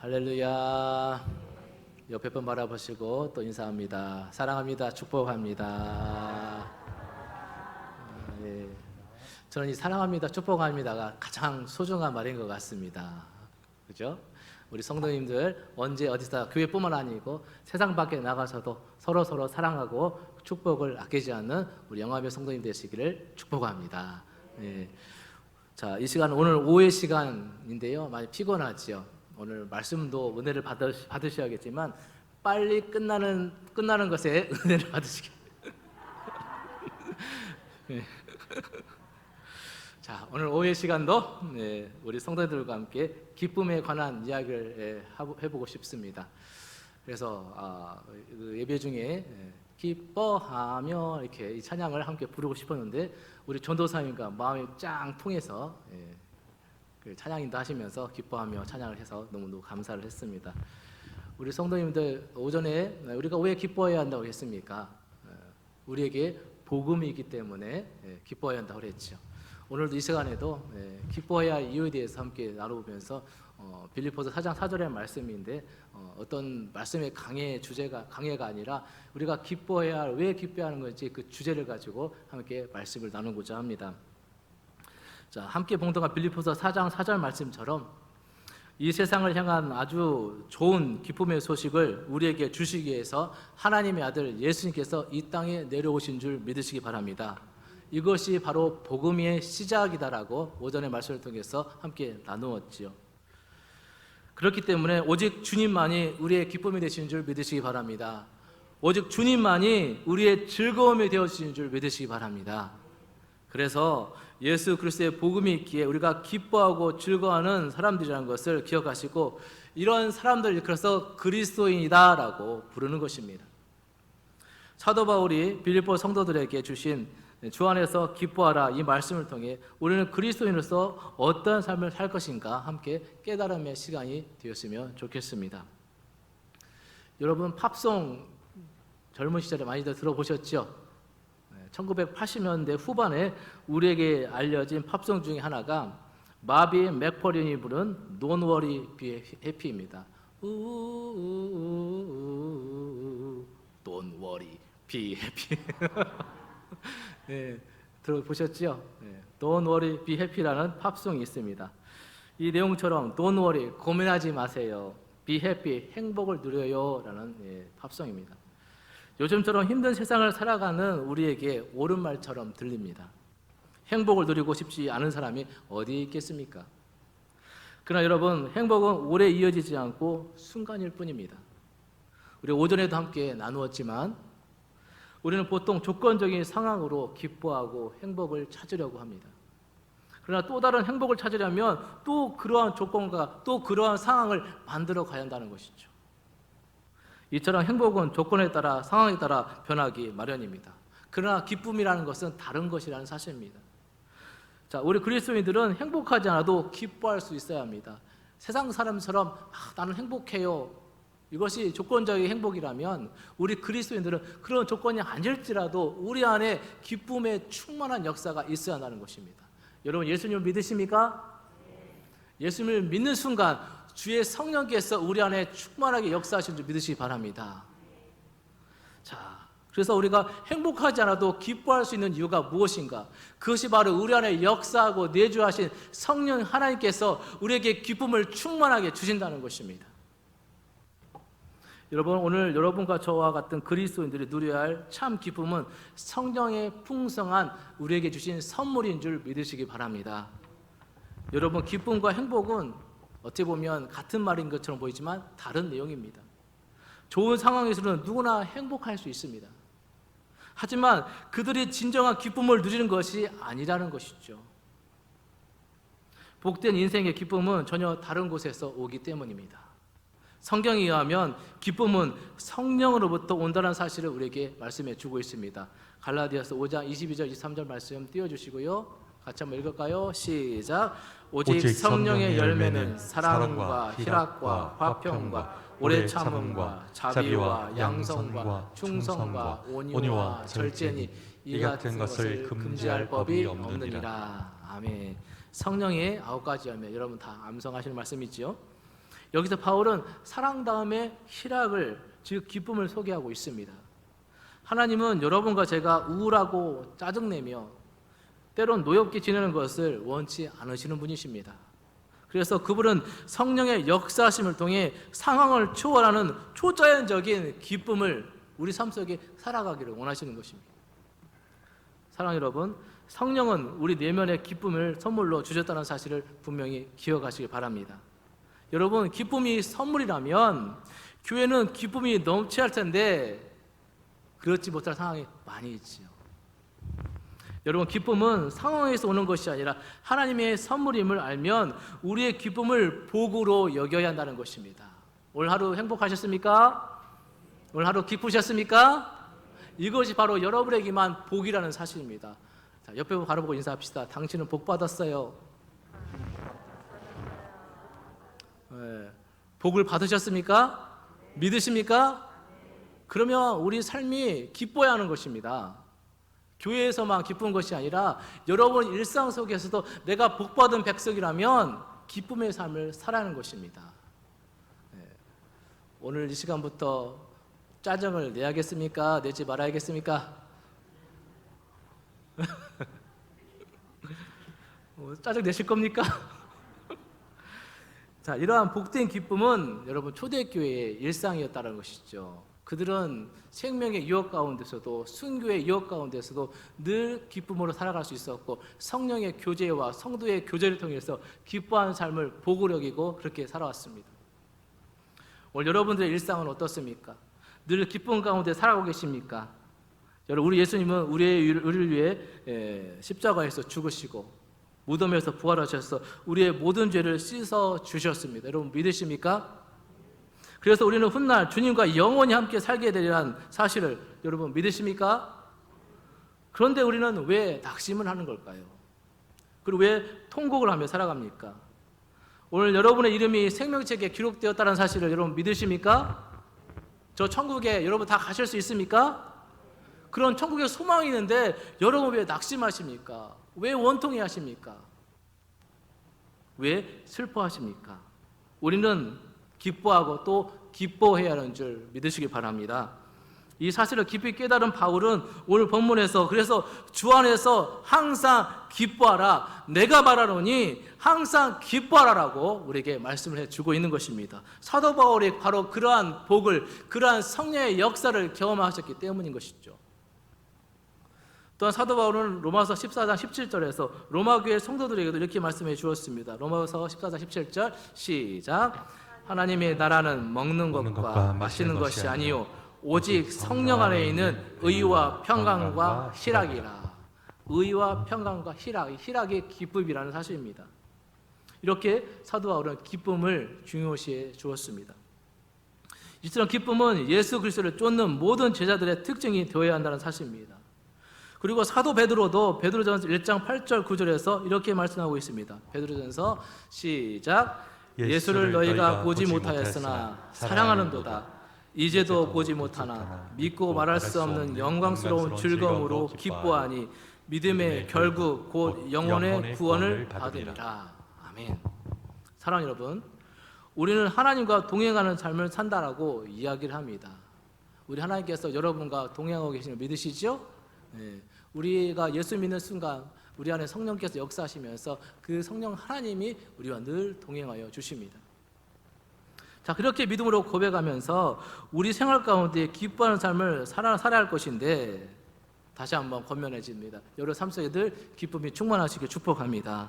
할렐루야. 옆에 분 바라보시고 또 인사합니다. 사랑합니다. 축복합니다. 아, 예. 저는 이 사랑합니다. 축복합니다가 가장 소중한 말인 것 같습니다. 그죠? 우리 성도님들 언제 어디서 교회뿐만 아니고 세상 밖에 나가서도 서로 서로 사랑하고 축복을 아끼지 않는 우리 영화의 성도님 되시기를 축복합니다. 예. 자, 이 시간 오늘 오후의 시간인데요. 많이 피곤하지요. 오늘 말씀도 은혜를 받으, 받으셔야겠지만 빨리 끝나는 끝나는 것에 은혜를 받으시기. 예. 자, 오늘 오후의 시간도 네, 우리 성도들과 함께 기쁨에 관한 이야기를 예, 해보고 싶습니다. 그래서 아, 그 예배 중에 예, 기뻐하며 이렇게 이 찬양을 함께 부르고 싶었는데 우리 전도사님과 마음이 짱 통해서 예, 그 찬양인도 하시면서 기뻐하며 찬양을 해서 너무너무 감사를 했습니다. 우리 성도님들 오전에 우리가 왜 기뻐해야 한다고 했습니까? 어, 우리에게 복음이기 때문에 예, 기뻐해야 한다고 그랬죠. 오늘도 이 시간에도 예, 기뻐해야 할 이유에 대해서 함께 나눠보면서 어, 빌리포스 4장 4절의 말씀인데 어, 어떤 말씀의 강의 주제가 강해가 아니라 우리가 기뻐해야 할, 왜 기뻐하는 건지 그 주제를 가지고 함께 말씀을 나누고자 합니다. 자, 함께 봉독한 빌리포스 4장 4절 말씀처럼 이 세상을 향한 아주 좋은 기쁨의 소식을 우리에게 주시기 위해서 하나님의 아들 예수님께서 이 땅에 내려오신 줄 믿으시기 바랍니다. 이것이 바로 복음의 시작이다라고 오전의 말씀을 통해서 함께 나누었지요. 그렇기 때문에 오직 주님만이 우리의 기쁨이 되시는 줄 믿으시기 바랍니다. 오직 주님만이 우리의 즐거움이 되어주시는 줄 믿으시기 바랍니다. 그래서 예수 그리스도의 복음이 있기에 우리가 기뻐하고 즐거워하는 사람들이라는 것을 기억하시고 이런 사람들 일컬어서 그리스도인이다라고 부르는 것입니다. 사도 바울이 빌립보 성도들에게 주신 주 안에서 기뻐하라 이 말씀을 통해 우리는 그리스도인으로서 어떤 삶을 살 것인가 함께 깨달음의 시간이 되었으면 좋겠습니다. 여러분 팝송 젊은 시절에 많이들 들어보셨죠? 1980년대 후반에 우리에게 알려진 팝송 중에 하나가 마비 맥퍼린이 부른 Worry Be Happy입니다. 우우우우우우 Don't Happy. 네, 들어보셨죠? 네, Don't Be Happy라는 팝송이 있습니다. 이 내용처럼 Don't Worry 고민하지 마세요. Be Happy 행복을 누려요 라는 예, 팝송입니다. 요즘처럼 힘든 세상을 살아가는 우리에게 옳은 말처럼 들립니다. 행복을 누리고 싶지 않은 사람이 어디 있겠습니까? 그러나 여러분, 행복은 오래 이어지지 않고 순간일 뿐입니다. 우리 오전에도 함께 나누었지만 우리는 보통 조건적인 상황으로 기뻐하고 행복을 찾으려고 합니다. 그러나 또 다른 행복을 찾으려면 또 그러한 조건과 또 그러한 상황을 만들어 가야 한다는 것이죠. 이처럼 행복은 조건에 따라 상황에 따라 변하기 마련입니다. 그러나 기쁨이라는 것은 다른 것이라는 사실입니다. 자, 우리 그리스도인들은 행복하지 않아도 기뻐할 수 있어야 합니다. 세상 사람처럼 아, 나는 행복해요. 이것이 조건적인 행복이라면 우리 그리스도인들은 그런 조건이 아닐지라도 우리 안에 기쁨의 충만한 역사가 있어야 한다는 것입니다. 여러분 예수님을 믿으십니까? 예수님을 믿는 순간 주의 성령께서 우리 안에 충만하게 역사하신 줄 믿으시기 바랍니다. 자, 그래서 우리가 행복하지 않아도 기뻐할 수 있는 이유가 무엇인가? 그것이 바로 우리 안에 역사하고 내주하신 성령 하나님께서 우리에게 기쁨을 충만하게 주신다는 것입니다. 여러분 오늘 여러분과 저와 같은 그리스도인들이 누려야 할 참 기쁨은 성령의 풍성한 우리에게 주신 선물인 줄 믿으시기 바랍니다. 여러분 기쁨과 행복은 어떻게 보면 같은 말인 것처럼 보이지만 다른 내용입니다. 좋은 상황에서는 누구나 행복할 수 있습니다. 하지만 그들이 진정한 기쁨을 누리는 것이 아니라는 것이죠. 복된 인생의 기쁨은 전혀 다른 곳에서 오기 때문입니다. 성경에 의하면 기쁨은 성령으로부터 온다는 사실을 우리에게 말씀해 주고 있습니다. 갈라디아서 5장 22절 23절 말씀 띄워 주시고요. 같이 한번 읽을까요? 시작. 오직, 성령의 열매는 사랑과 희락과 화평과 오래 참음과 자비와 양성과 충성과 온유와 절제니 이 같은 것을 금지할 법이 없느니라. 아멘. 성령의 아홉 가지 열매 여러분 다 암송하시는 말씀이지요. 여기서 바울은 사랑 다음에 희락을 즉 기쁨을 소개하고 있습니다. 하나님은 여러분과 제가 우울하고 짜증내며 때론 노엽게 지내는 것을 원치 않으시는 분이십니다. 그래서 그분은 성령의 역사심을 통해 상황을 초월하는 초자연적인 기쁨을 우리 삶 속에 살아가기를 원하시는 것입니다. 사랑 여러분, 성령은 우리 내면의 기쁨을 선물로 주셨다는 사실을 분명히 기억하시기 바랍니다. 여러분, 기쁨이 선물이라면 교회는 기쁨이 넘쳐야 할 텐데 그렇지 못할 상황이 많이 있지요. 여러분, 기쁨은 상황에서 오는 것이 아니라 하나님의 선물임을 알면 우리의 기쁨을 복으로 여겨야 한다는 것입니다. 오늘 하루 행복하셨습니까? 오늘 하루 기쁘셨습니까? 이것이 바로 여러분에게만 복이라는 사실입니다. 자, 옆에 바라보고 인사합시다. 당신은 복 받았어요. 예, 복을 받으셨습니까? 믿으십니까? 그러면 우리 삶이 기뻐야 하는 것입니다. 교회에서만 기쁜 것이 아니라 여러분 일상 속에서도 내가 복받은 백성이라면 기쁨의 삶을 살아가는 것입니다. 예, 오늘 이 시간부터 짜증을 내야겠습니까? 내지 말아야겠습니까? 어, 짜증 내실 겁니까? 자, 이러한 복된 기쁨은 여러분 초대교회의 일상이었다는 것이죠. 그들은 생명의 유혹 가운데서도 순교의 유혹 가운데서도 늘 기쁨으로 살아갈 수 있었고 성령의 교제와 성도의 교제를 통해서 기뻐하는 삶을 복으로 여기고 그렇게 살아왔습니다. 오늘 여러분들의 일상은 어떻습니까? 늘 기쁨 가운데 살아가고 계십니까? 여러분 우리 예수님은 우리의 우리를 위해 에, 십자가에서 죽으시고 무덤에서 부활하셔서 우리의 모든 죄를 씻어 주셨습니다. 여러분 믿으십니까? 그래서 우리는 훗날 주님과 영원히 함께 살게 되리라는 사실을 여러분 믿으십니까? 그런데 우리는 왜 낙심을 하는 걸까요? 그리고 왜 통곡을 하며 살아갑니까? 오늘 여러분의 이름이 생명책에 기록되었다는 사실을 여러분 믿으십니까? 저 천국에 여러분 다 가실 수 있습니까? 그런 천국에 소망이 있는데 여러분 왜 낙심하십니까? 왜 원통해 하십니까? 왜 슬퍼하십니까? 우리는 기뻐하고 또 기뻐해야 하는 줄 믿으시기 바랍니다. 이 사실을 깊이 깨달은 바울은 오늘 본문에서 그래서 주 안에서 항상 기뻐하라. 내가 말하노니 항상 기뻐하라라고 우리에게 말씀을 해 주고 있는 것입니다. 사도 바울이 바로 그러한 복을 그러한 성령의 역사를 경험하셨기 때문인 것이죠. 또한 사도 바울은 로마서 14장 17절에서 로마 교회 성도들에게도 이렇게 말씀해 주었습니다. 로마서 14장 17절 시작. 하나님의 나라는 먹는 것과 것과 마시는 것이 아니요 오직 성령 안에 있는 의와 평강과 희락이라. 의와 평강과 희락, 희락의 기쁨이라는 사실입니다. 이렇게 사도 바울은 기쁨을 중요시해 주었습니다. 이처럼 기쁨은 예수 그리스도를 쫓는 모든 제자들의 특징이 되어야 한다는 사실입니다. 그리고 사도 베드로도 베드로전서 1장 8절 9절에서 이렇게 말씀하고 있습니다. 베드로전서 시작 예수를 너희가 보지 못하였으나 사랑하는도다 이제도 보지 못하나 믿고 말할 수 없는 영광스러운 즐거움으로 기뻐하니 믿음의 결국 곧 영혼의 구원을 받으리라. 아멘. 사랑 여러분, 우리는 하나님과 동행하는 삶을 산다라고 이야기를 합니다. 우리 하나님께서 여러분과 동행하고 계시는 걸 믿으시죠? 네. 우리가 예수 믿는 순간 우리 안에 성령께서 역사하시면서 그 성령 하나님이 우리와 늘 동행하여 주십니다. 자, 그렇게 믿음으로 고백하면서 우리 생활 가운데 기뻐하는 삶을 살아, 살아야 할 것인데 다시 한번 권면해집니다. 여러 삶 속에 늘 기쁨이 충만하시길 축복합니다.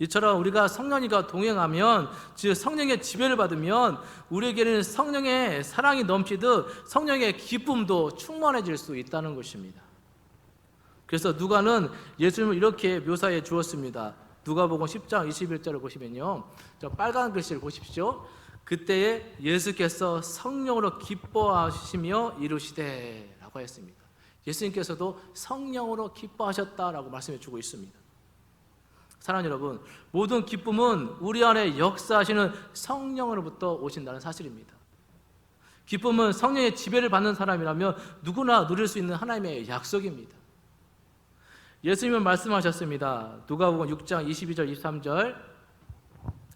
이처럼 우리가 성령이가 동행하면 즉 성령의 지배를 받으면 우리에게는 성령의 사랑이 넘치듯 성령의 기쁨도 충만해질 수 있다는 것입니다. 그래서 누가는 예수님을 이렇게 묘사해 주었습니다. 누가복음 10장 21절을 보시면요. 저 빨간 글씨를 보십시오. 그때에 예수께서 성령으로 기뻐하시며 이루시되라고 했습니다. 예수님께서도 성령으로 기뻐하셨다라고 말씀해 주고 있습니다. 사랑하는 여러분, 모든 기쁨은 우리 안에 역사하시는 성령으로부터 오신다는 사실입니다. 기쁨은 성령의 지배를 받는 사람이라면 누구나 누릴 수 있는 하나님의 약속입니다. 예수님은 말씀하셨습니다. 누가복음 6장 22절 23절.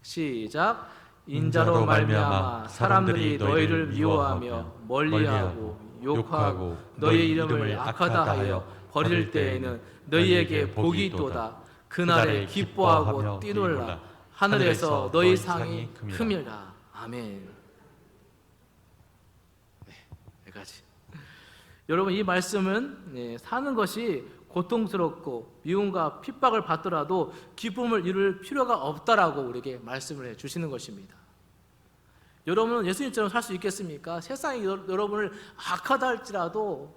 시작. 인자로 말미암아 사람들이 너희를 미워하며 멀리하고 욕하고 너희의 이름을 악하다 하여 버릴 때에는 너희에게 복이 있도다. 그날에 기뻐하고 뛰놀라. 하늘에서 너희 상이 큼이라 아멘. 네, 여기까지. 여러분 이 말씀은 네, 사는 것이 고통스럽고 미움과 핍박을 받더라도 기쁨을 이룰 필요가 없다라고 우리에게 말씀을 해 주시는 것입니다. 여러분은 예수님처럼 살 수 있겠습니까? 세상이 여- 여러분을 악하다 할지라도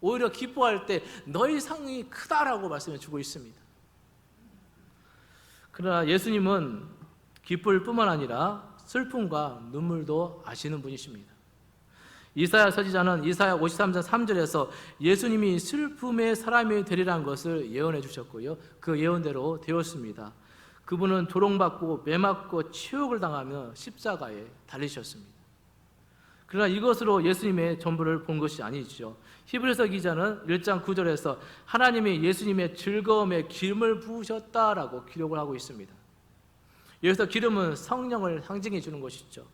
오히려 기뻐할 때 너희 상이 크다라고 말씀해 주고 있습니다. 그러나 예수님은 기쁠 뿐만 아니라 슬픔과 눈물도 아시는 분이십니다. 이사야 서지자는 이사야 53장 3절에서 예수님이 슬픔의 사람이 되리라는 것을 예언해 주셨고요. 그 예언대로 되었습니다. 그분은 조롱받고 매맞고 치욕을 당하며 십자가에 달리셨습니다. 그러나 이것으로 예수님의 전부를 본 것이 아니죠. 히브리서 기자는 1장 9절에서 하나님이 예수님의 즐거움에 기름을 부으셨다라고 기록을 하고 있습니다. 여기서 기름은 성령을 상징해 주는 것이죠.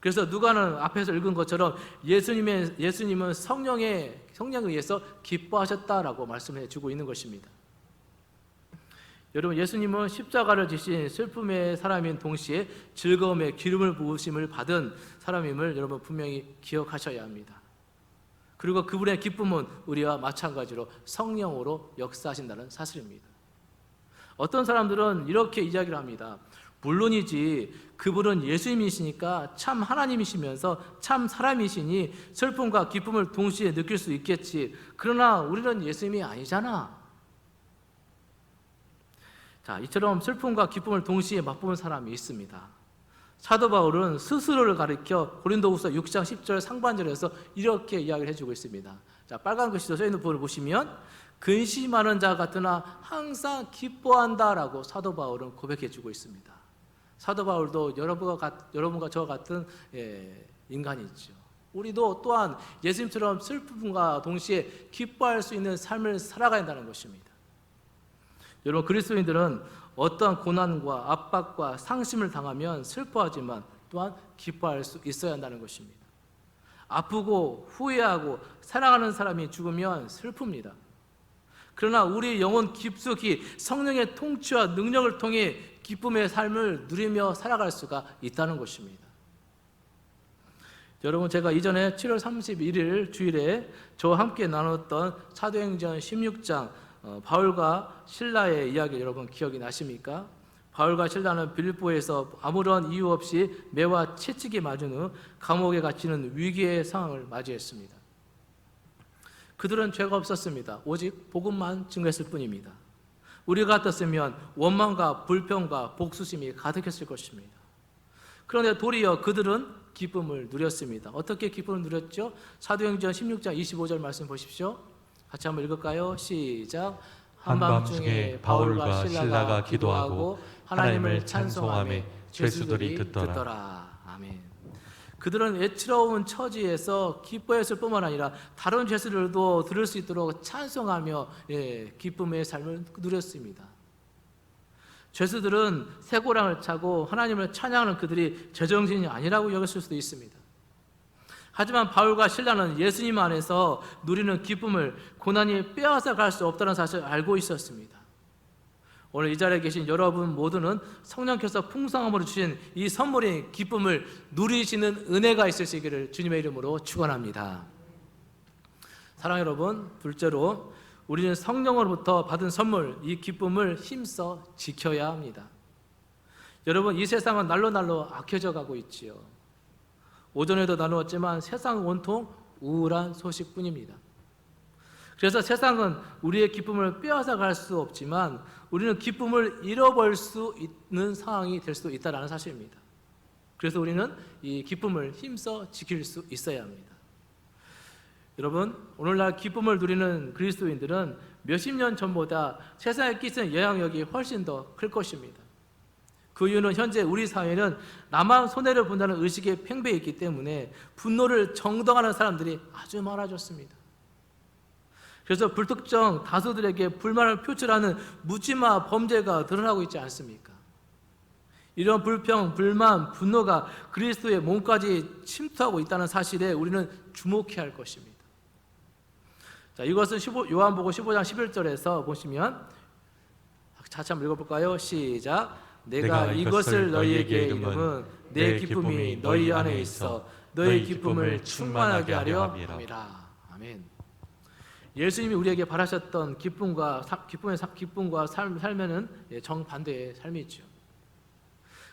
그래서 누가는 앞에서 읽은 것처럼 예수님의 예수님은 성령의 성령에 의해서 기뻐하셨다라고 말씀해 주고 있는 것입니다. 여러분 예수님은 십자가를 지신 슬픔의 사람인 동시에 즐거움의 기름을 부으심을 받은 사람임을 여러분 분명히 기억하셔야 합니다. 그리고 그분의 기쁨은 우리와 마찬가지로 성령으로 역사하신다는 사실입니다. 어떤 사람들은 이렇게 이야기를 합니다. 물론이지 그분은 예수님이시니까 참 하나님이시면서 참 사람이시니 슬픔과 기쁨을 동시에 느낄 수 있겠지. 그러나 우리는 예수님이 아니잖아. 자, 이처럼 슬픔과 기쁨을 동시에 맛보는 사람이 있습니다. 사도 바울은 스스로를 가리켜 고린도후서 6장 10절 상반절에서 이렇게 이야기를 해주고 있습니다. 자, 빨간 글씨로 써 있는 부분을 보시면 근심하는 자 같으나 항상 기뻐한다라고 사도 바울은 고백해주고 있습니다. 사도 바울도 여러분과, 같, 여러분과 저와 같은 예, 인간이죠. 우리도 또한 예수님처럼 슬픔과 동시에 기뻐할 수 있는 삶을 살아가야 한다는 것입니다. 여러분 그리스도인들은 어떠한 고난과 압박과 상심을 당하면 슬퍼하지만 또한 기뻐할 수 있어야 한다는 것입니다. 아프고 후회하고 사랑하는 사람이 죽으면 슬픕니다. 그러나 우리 영혼 깊숙이 성령의 통치와 능력을 통해 기쁨의 삶을 누리며 살아갈 수가 있다는 것입니다. 여러분 제가 이전에 7월 31일 주일에 저와 함께 나눴던 사도행전 16장 어, 바울과 신라의 이야기 여러분 기억이 나십니까? 바울과 신라는 빌립보에서 아무런 이유 없이 매와 채찍에 맞은 후 감옥에 갇히는 위기의 상황을 맞이했습니다. 그들은 죄가 없었습니다. 오직 복음만 증거했을 뿐입니다. 우리 같았으면 원망과 불평과 복수심이 가득했을 것입니다. 그런데 도리어 그들은 기쁨을 누렸습니다. 어떻게 기쁨을 누렸죠? 사도행전 16장 25절 말씀 보십시오. 같이 한번 읽을까요? 시작. 한밤중에 바울과 신라가 기도하고 하나님을 찬송하며 죄수들이 듣더라. 아멘. 그들은 애처로운 처지에서 기뻐했을 뿐만 아니라 다른 죄수들도 들을 수 있도록 찬송하며 예, 기쁨의 삶을 누렸습니다. 죄수들은 새고랑을 차고 하나님을 찬양하는 그들이 제정신이 아니라고 여겼을 수도 있습니다. 하지만 바울과 신라는 예수님 안에서 누리는 기쁨을 고난이 빼앗아 갈 수 없다는 사실을 알고 있었습니다. 오늘 이 자리에 계신 여러분 모두는 성령께서 풍성함으로 주신 이 선물인 기쁨을 누리시는 은혜가 있으시기를 주님의 이름으로 축원합니다. 사랑 여러분, 둘째로 우리는 성령으로부터 받은 선물 이 기쁨을 힘써 지켜야 합니다. 여러분 이 세상은 날로 날로 악해져 가고 있지요. 오전에도 나누었지만 세상 온통 우울한 소식뿐입니다. 그래서 세상은 우리의 기쁨을 빼앗아 갈 수 없지만 우리는 기쁨을 잃어버릴 수 있는 상황이 될 수도 있다는 사실입니다. 그래서 우리는 이 기쁨을 힘써 지킬 수 있어야 합니다. 여러분, 오늘날 기쁨을 누리는 그리스도인들은 몇십 년 전보다 세상에 끼치는 영향력이 훨씬 더 클 것입니다. 그 이유는 현재 우리 사회는 나만 손해를 본다는 의식에 팽배해 있기 때문에 분노를 정당하는 사람들이 아주 많아졌습니다. 그래서 불특정 다수들에게 불만을 표출하는 묻지마 범죄가 드러나고 있지 않습니까? 이런 불평, 불만, 분노가 그리스도의 몸까지 침투하고 있다는 사실에 우리는 주목해야 할 것입니다. 자, 이것은 15, 요한복음 15장 11절에서 보시면 자차 한번 읽어볼까요? 시작. 내가, 내가 이것을 너희에게 이름은 내 기쁨이 너희 안에 있어 너희 기쁨을 충만하게 하려 함이라. 아멘. 예수님이 우리에게 바라셨던 기쁨과 사- 기쁨의 사- 기쁨과 삶 살면은 예, 정반대의 삶이죠.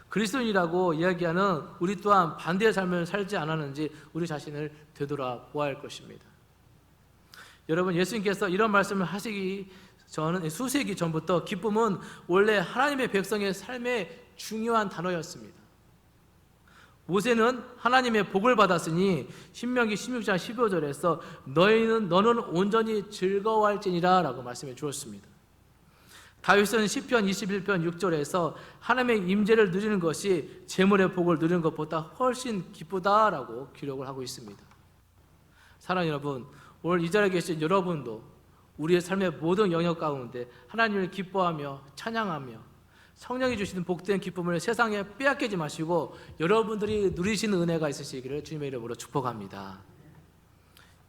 그리스도인이라고 이야기하는 우리 또한 반대의 삶을 살지 않았는지 우리 자신을 되돌아보아야 할 것입니다. 여러분 예수님께서 이런 말씀을 하시기 저는 수세기 전부터 기쁨은 원래 하나님의 백성의 삶의 중요한 단어였습니다. 모세는 하나님의 복을 받았으니 신명기 16장 15절에서 너희는 너는 온전히 즐거워할지니라라고 말씀해 주었습니다. 다윗은 시편 21편 6절에서 하나님의 임재를 누리는 것이 재물의 복을 누리는 것보다 훨씬 기쁘다라고 기록을 하고 있습니다. 사랑하는 여러분, 오늘 이 자리에 계신 여러분도 우리의 삶의 모든 영역 가운데 하나님을 기뻐하며 찬양하며 성령이 주시는 복된 기쁨을 세상에 빼앗기지 마시고 여러분들이 누리시는 은혜가 있으시기를 주님의 이름으로 축복합니다.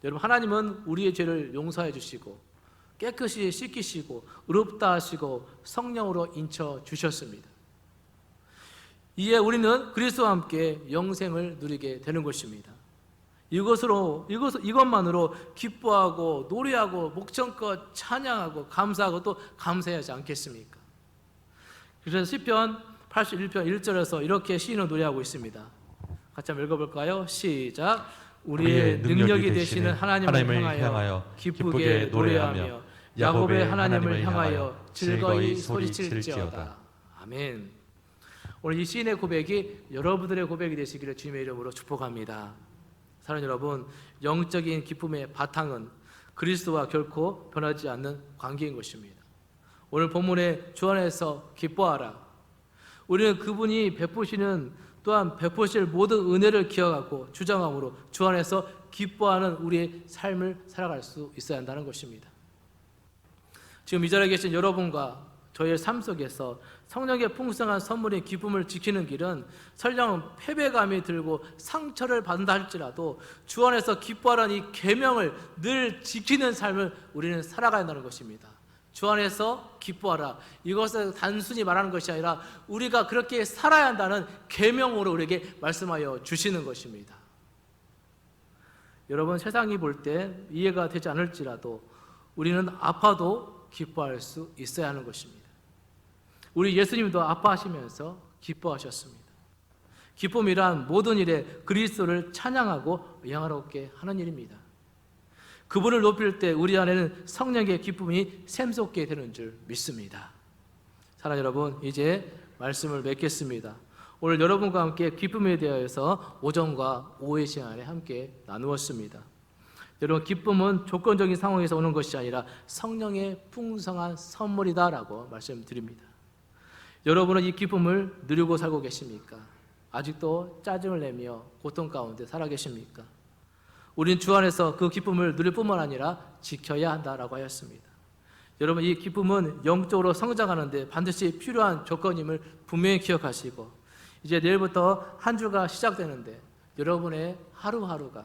여러분 하나님은 우리의 죄를 용서해 주시고 깨끗이 씻기시고 의롭다 하시고 성령으로 인쳐 주셨습니다. 이에 우리는 그리스도와 함께 영생을 누리게 되는 것입니다. 이것으로 이것 이것만으로 기뻐하고 노래하고 목청껏 찬양하고 감사하고 또 감사하지 않겠습니까? 그래서 시편 81편 1절에서 이렇게 시인은 노래하고 있습니다. 같이 한번 읽어볼까요? 시작. 우리의 능력이 되시는 하나님을 향하여 기쁘게 노래하며 야곱의 하나님을 향하여 즐거이 소리칠지어다. 아멘. 오늘 이 시인의 고백이 여러분들의 고백이 되시기를 주님의 이름으로 축복합니다. 사랑하는 여러분, 영적인 기쁨의 바탕은 그리스도와 결코 변하지 않는 관계인 것입니다. 오늘 본문의 주 안에서 기뻐하라. 우리는 그분이 베푸시는 또한 베푸실 모든 은혜를 기억하고 주장함으로 주 안에서 기뻐하는 우리의 삶을 살아갈 수 있어야 한다는 것입니다. 지금 이 자리에 계신 여러분과 저의 삶 속에서 성령의 풍성한 선물인 기쁨을 지키는 길은 설령 패배감이 들고 상처를 받는다 할지라도 주 안에서 기뻐하라는 이 계명을 늘 지키는 삶을 우리는 살아가야 한다는 것입니다. 주 안에서 기뻐하라. 이것을 단순히 말하는 것이 아니라 우리가 그렇게 살아야 한다는 계명으로 우리에게 말씀하여 주시는 것입니다. 여러분 세상이 볼 때 이해가 되지 않을지라도 우리는 아파도 기뻐할 수 있어야 하는 것입니다. 우리 예수님도 아파하시면서 기뻐하셨습니다. 기쁨이란 모든 일에 그리스도를 찬양하고 영화롭게 하는 일입니다. 그분을 높일 때 우리 안에는 성령의 기쁨이 샘솟게 되는 줄 믿습니다. 사랑하는 여러분, 이제 말씀을 맺겠습니다. 오늘 여러분과 함께 기쁨에 대하여서 오전과 오후의 시간에 함께 나누었습니다. 여러분, 기쁨은 조건적인 상황에서 오는 것이 아니라 성령의 풍성한 선물이다라고 말씀드립니다. 여러분은 이 기쁨을 누리고 살고 계십니까? 아직도 짜증을 내며 고통 가운데 살아 계십니까? 우리는 주 안에서 그 기쁨을 누릴 뿐만 아니라 지켜야 한다라고 하였습니다. 여러분 이 기쁨은 영적으로 성장하는데 반드시 필요한 조건임을 분명히 기억하시고 이제 내일부터 한 주가 시작되는데 여러분의 하루하루가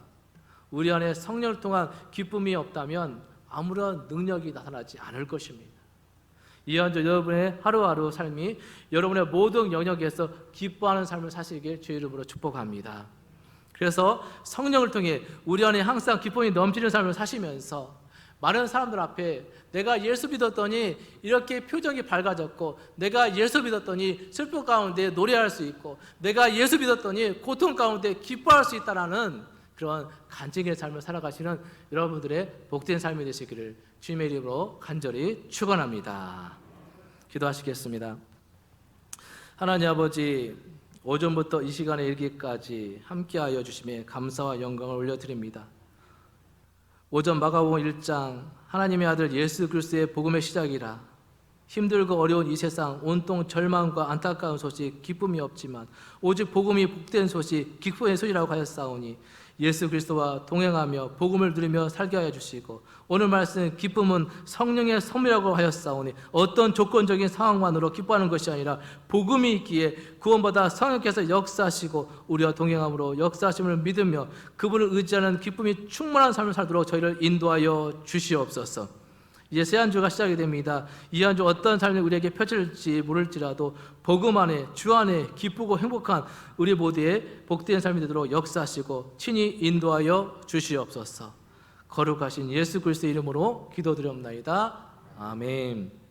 우리 안에 성령을 통한 기쁨이 없다면 아무런 능력이 나타나지 않을 것입니다. 이한 주 여러분의 하루하루 삶이 여러분의 모든 영역에서 기뻐하는 삶을 사시길 주의 이름으로 축복합니다. 그래서 성령을 통해 우리 안에 항상 기쁨이 넘치는 삶을 사시면서 많은 사람들 앞에 내가 예수 믿었더니 이렇게 표정이 밝아졌고 내가 예수 믿었더니 슬픔 가운데 노래할 수 있고 내가 예수 믿었더니 고통 가운데 기뻐할 수 있다라는 그런 간증의 삶을 살아가시는 여러분들의 복된 삶이 되시기를 주님의 이름으로 간절히 축원합니다. 기도하시겠습니다. 하나님 아버지 오전부터 이 시간에 이르기까지 함께하여 주심에 감사와 영광을 올려드립니다. 오전 마가복음 1장 하나님의 아들 예수 그리스도의 복음의 시작이라 힘들고 어려운 이 세상 온통 절망과 안타까운 소식 기쁨이 없지만 오직 복음이 복된 소식 기쁨의 소식이라고 하였사오니 예수 그리스도와 동행하며 복음을 누리며 살게 하여 주시고 오늘 말씀 기쁨은 성령의 선물이라고 하였사오니 어떤 조건적인 상황만으로 기뻐하는 것이 아니라 복음이 있기에 구원받아 성령께서 역사하시고 우리와 동행함으로 역사하심을 믿으며 그분을 의지하는 기쁨이 충만한 삶을 살도록 저희를 인도하여 주시옵소서. 이제 새 한 주가 시작이 됩니다. 이 한 주 어떤 삶이 우리에게 펼쳐질지 모를지라도 복음 안에 주 안에 기쁘고 행복한 우리 모두의 복된 삶이 되도록 역사하시고 친히 인도하여 주시옵소서. 거룩하신 예수 그리스도의 이름으로 기도드리옵나이다. 아멘.